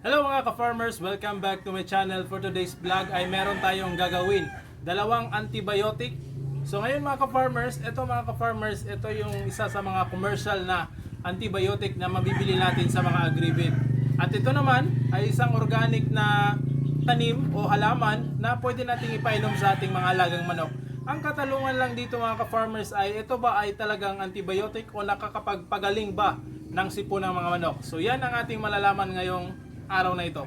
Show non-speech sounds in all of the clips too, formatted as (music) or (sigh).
Hello mga ka-farmers! Welcome back to my channel. For today's vlog ay meron tayong gagawin. Dalawang antibiotic. So ngayon mga ka-farmers, ito mga ka-farmers, ito yung isa sa mga commercial na antibiotic na mabibili natin sa mga agribit. At ito naman ay isang organic na tanim o halaman na pwede nating ipainom sa ating mga alagang manok. Ang katalungan lang dito mga ka-farmers ay ito ba ay talagang antibiotic o nakakapagpagaling ba ng sipo ng mga manok? So yan ang ating malalaman ngayong araw na ito.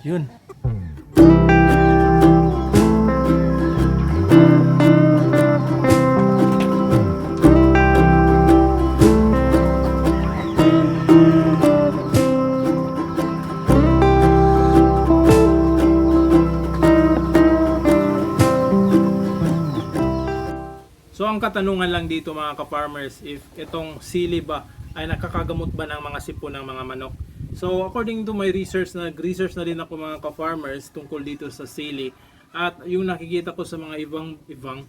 Yun. So ang katanungan lang dito mga ka-farmers if itong sili ba ay nakakagamot ba ng mga sipon ng mga manok. So according to my research, nag-research na din ako mga ka-farmers tungkol dito sa sili at yung nakikita ko sa mga ibang ibang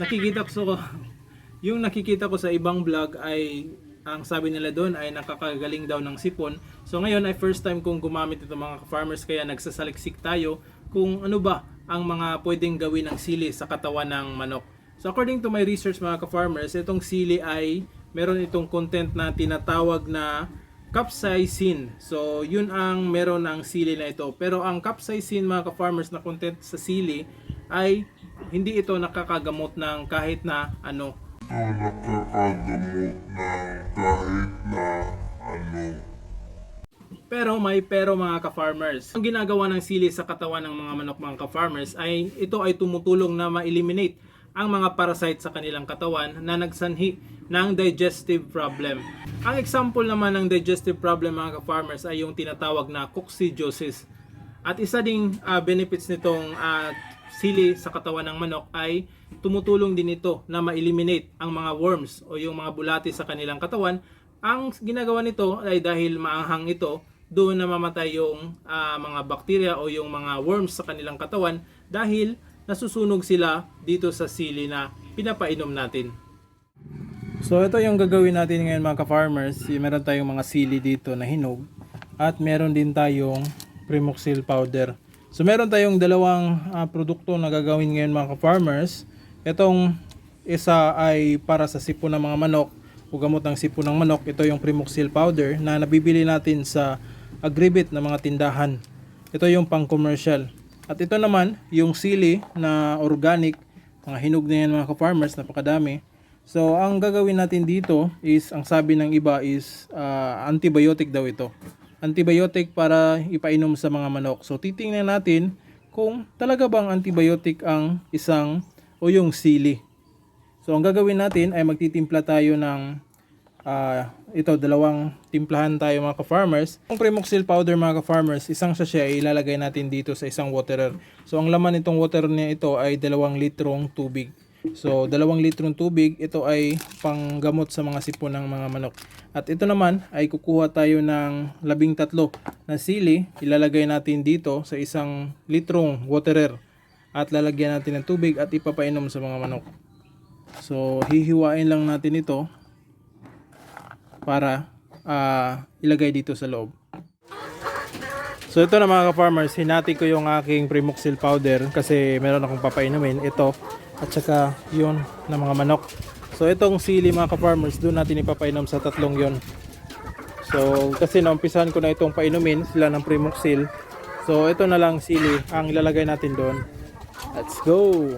nakikita ko (laughs) yung nakikita ko sa ibang vlog ay ang sabi nila doon ay nakakagaling daw ng sipon. So ngayon ay first time kong gumamit ito mga farmers kaya nagsasaliksik tayo kung ano ba ang mga pwedeng gawin ng sili sa katawan ng manok. So according to my research mga ka-farmers, itong sili ay meron itong content na tinatawag na capsaicin. So yun ang meron ng sili na ito. Pero ang capsaicin mga ka-farmers na content sa sili ay hindi ito nakakagamot ng kahit na ano. ito nakakagamot ng kahit na ano. Pero may pero mga ka-farmers. Ang ginagawa ng sili sa katawan ng mga manok mga ka-farmers ay ito ay tumutulong na ma-eliminate ang mga parasite sa kanilang katawan na nagsanhi ng digestive problem. Ang example naman ng digestive problem mga ka-farmers ay yung tinatawag na coccidiosis. At isa ding ah, benefits nitong ah, sili sa katawan ng manok ay tumutulong din ito na ma-eliminate ang mga worms o yung mga bulati sa kanilang katawan. Ang ginagawa nito ay dahil maanghang ito, doon na mamatay yung ah, mga bakterya o yung mga worms sa kanilang katawan dahil nasusunog sila dito sa sili na pinapainom natin. So ito yung gagawin natin ngayon mga ka-farmers. Meron tayong mga sili dito na hinog at meron din tayong Primoxil powder. So meron tayong dalawang ah, produkto na gagawin ngayon mga ka-farmers. Itong isa ay para sa sipo ng mga manok o gamot ng sipo ng manok. Ito yung Primoxil powder na nabibili natin sa agribit na mga tindahan. Ito yung pang commercial. At ito naman yung sili na organic, mga hinog na yan mga ka-farmers, napakadami. So, ang gagawin natin dito is, ang sabi ng iba is ah, antibiotic daw ito. Antibiotic para ipainom sa mga manok. So, titingnan natin kung talaga bang antibiotic ang isang o yung sili. So, ang gagawin natin ay magtitimpla tayo ng ah, ito, dalawang timplahan tayo mga ka-farmers. Ang Primoxil powder mga ka-farmers, isang sachet ay ilalagay natin dito sa isang waterer. So, ang laman nitong water niya ito ay dalawang litrong tubig. So, dalawang litrong tubig, ito ay panggamot sa mga sipon ng mga manok. At ito naman ay kukuha tayo ng labing tatlo na sili, ilalagay natin dito sa isang litrong waterer. At lalagyan natin ng tubig at ipapainom sa mga manok. So, hihiwain lang natin ito para ah, ilagay dito sa loob. So ito na mga ka-farmers, hinati ko yung aking Primoxil powder kasi meron akong papainumin. Ito at saka yun ng mga manok. So itong sili mga ka-farmers, doon natin ipapainom sa tatlong yon. So kasi naumpisahan ko na itong painumin sila ng Primoxil. So ito na lang sili ang ilalagay natin doon. Let's go!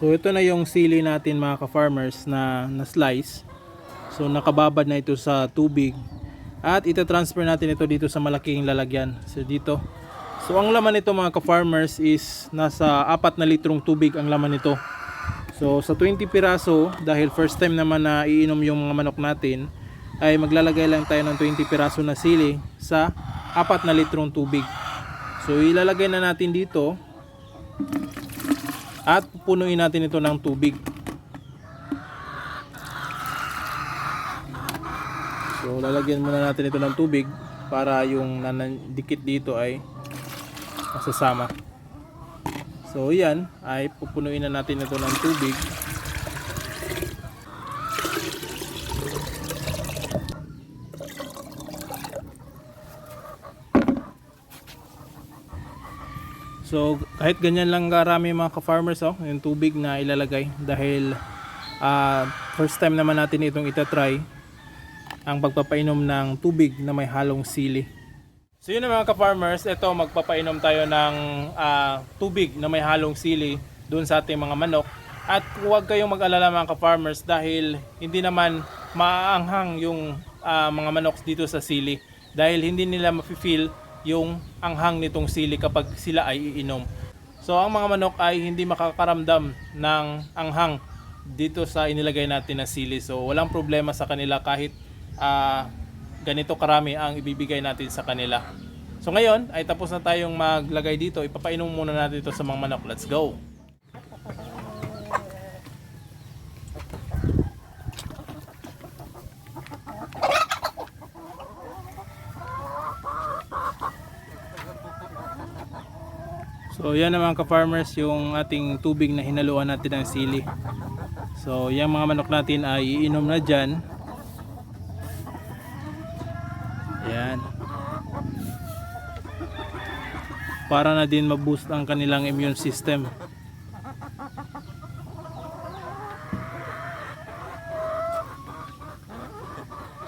So ito na yung sili natin mga ka-farmers na na-slice. So nakababad na ito sa tubig. At ita-transfer natin ito dito sa malaking lalagyan. So dito. So ang laman nito mga ka-farmers is nasa 4 na litrong tubig ang laman nito. So sa 20 piraso, dahil first time naman na iinom yung mga manok natin, ay maglalagay lang tayo ng 20 piraso na sili sa 4 na litrong tubig. So ilalagay na natin dito at pupunuin natin ito ng tubig. So lalagyan muna natin ito ng tubig para yung nanandikit dito ay masasama. So yan ay pupunuin na natin ito ng tubig. So kahit ganyan lang karami mga ka-farmers oh, yung tubig na ilalagay dahil ah, first time naman natin itong itatry ang pagpapainom ng tubig na may halong sili. So yun na mga ka-farmers, ito magpapainom tayo ng ah, tubig na may halong sili doon sa ating mga manok. At huwag kayong mag-alala mga ka-farmers dahil hindi naman maaanghang yung ah, mga manok dito sa sili dahil hindi nila mafe-feel yung anghang nitong sili kapag sila ay iinom. So ang mga manok ay hindi makakaramdam ng anghang dito sa inilagay natin na sili. So walang problema sa kanila kahit ah, ganito karami ang ibibigay natin sa kanila. So ngayon ay tapos na tayong maglagay dito. Ipapainom muna natin ito sa mga manok. Let's go! So yan naman ka-farmers yung ating tubig na hinaluan natin ng sili. So yung mga manok natin ay iinom na dyan. Yan. Para na din ma-boost ang kanilang immune system.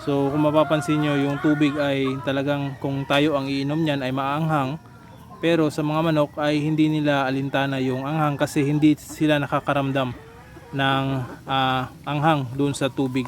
So kung mapapansin nyo yung tubig ay talagang kung tayo ang iinom niyan ay maanghang pero sa mga manok ay hindi nila alintana yung anghang kasi hindi sila nakakaramdam ng ah, anghang doon sa tubig.